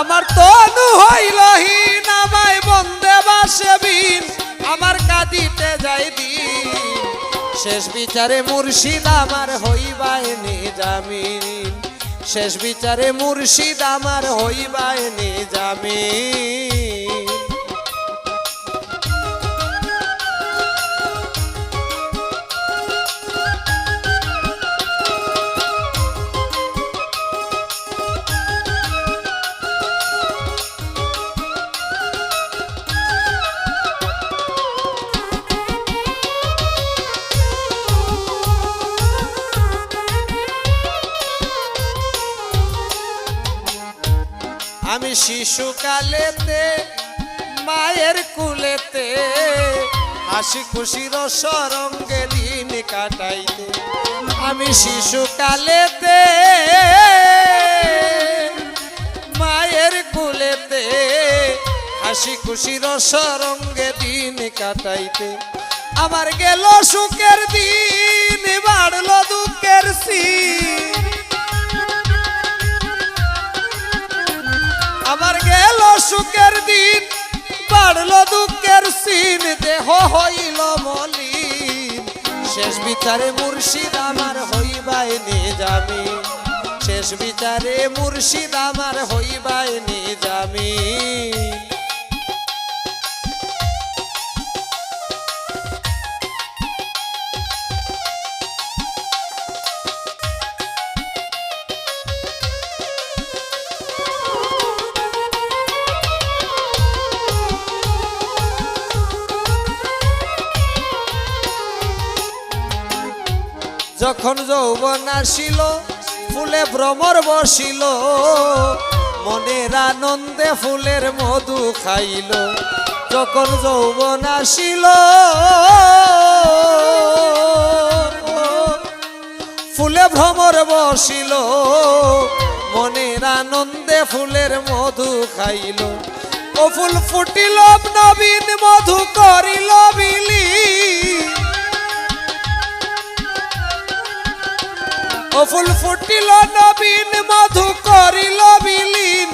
আমার তনু হইলহীন আমায় বন্দে বাসেবিন আমার কাঁদিতে যাই দিন শেষ বিচারে মুর্শিদ আমার হইবায় নিজামিন। শেষ বিচারে মুর্শিদ আমার হইবায় নিজামিন। আমি শিশুকালেতে, মায়ের কুলেতে, হাসি খুশির সরঙ্গে দিন কাটাইতে। আমি শিশুকালেতে, মায়ের কুলেতে, হাসি খুশির সরঙ্গে দিন কাটাইতে। আমার গেল সুখের দিন, বাড়লো দুঃখের সিন সুখের দিন, বাড়ল দুঃখের সিন, দেহ হইল মলিন। শেষ বিচারে মুর্শিদ আমার হইবাই নিজামি শেষ বিচারে মুর্শিদ আমার হইবাই নিজামি যখন যৌবন আসিল, ফুলে ভ্রমর বসিল, মনের আনন্দে ফুলের মধু খাইল। যখন যৌবন আসিল, ফুলে ভ্রমর বসিল, মনের আনন্দে ফুলের মধু খাইল। ও ফুল ফুটিল, নবীন মধু করিল বিলি। ফুল ফুটিল নবীন, মধু করিল বিলীন।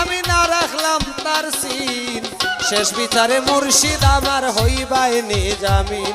আমি না রাখলাম তার সিন। শেষ বিচারে মুর্শিদ আমার হইবাই নিজামিন।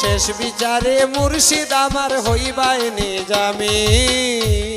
শেষ বিচারে মুর্শিদ আমার হইবাই নিজামিন।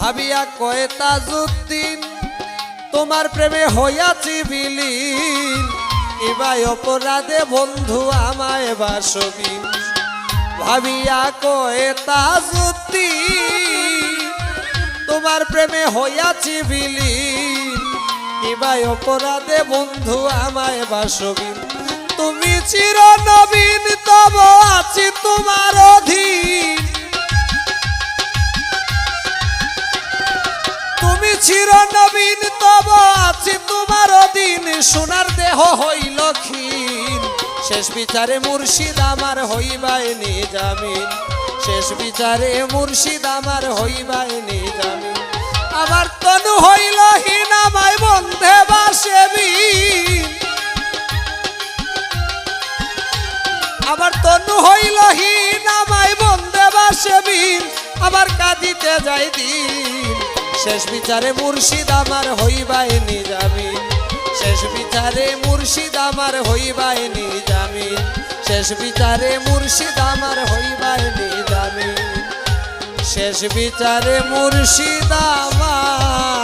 ভাবিয়া কয়ে তাজুদ্দিন তোমার প্রেমে হইয়াছি বিলীন। এবাই অপরাধে বন্ধু আমায় বাসবিন। ভাবিয়া কয়ে তাজুদ্দিন তোমার প্রেমে হইয়াছি বিলীন। এবাই অপরাধে বন্ধু আমায় বাসবিন। তুমি চির নবীন তব আছি তোমার অধীন। চির নবীন তব তোমার দিন সোনার দেহ হইল ক্ষীণ। শেষ বিচারে মুর্শিদ আমার হইবাই নিজামিন। শেষ বিচারে মুর্শিদ আমার হইবাই নিজামিন। আমার তনু হইল হীন, আমায় বন্ধে বাসেবিন আমার তনু হইল হীন, আমায় বন্দে বাসবিন আমার কাঁদিতে যাই দিন। শেষ বিচারে মুর্শিদ আমার হইবাই নিজামিন শেষ বিচারে মুর্শিদ আমার হইবাই নিজামিন শেষ বিচারে মুর্শিদ আমার হইবাই নিজামিন শেষ বিচারে মুর্শিদ আমার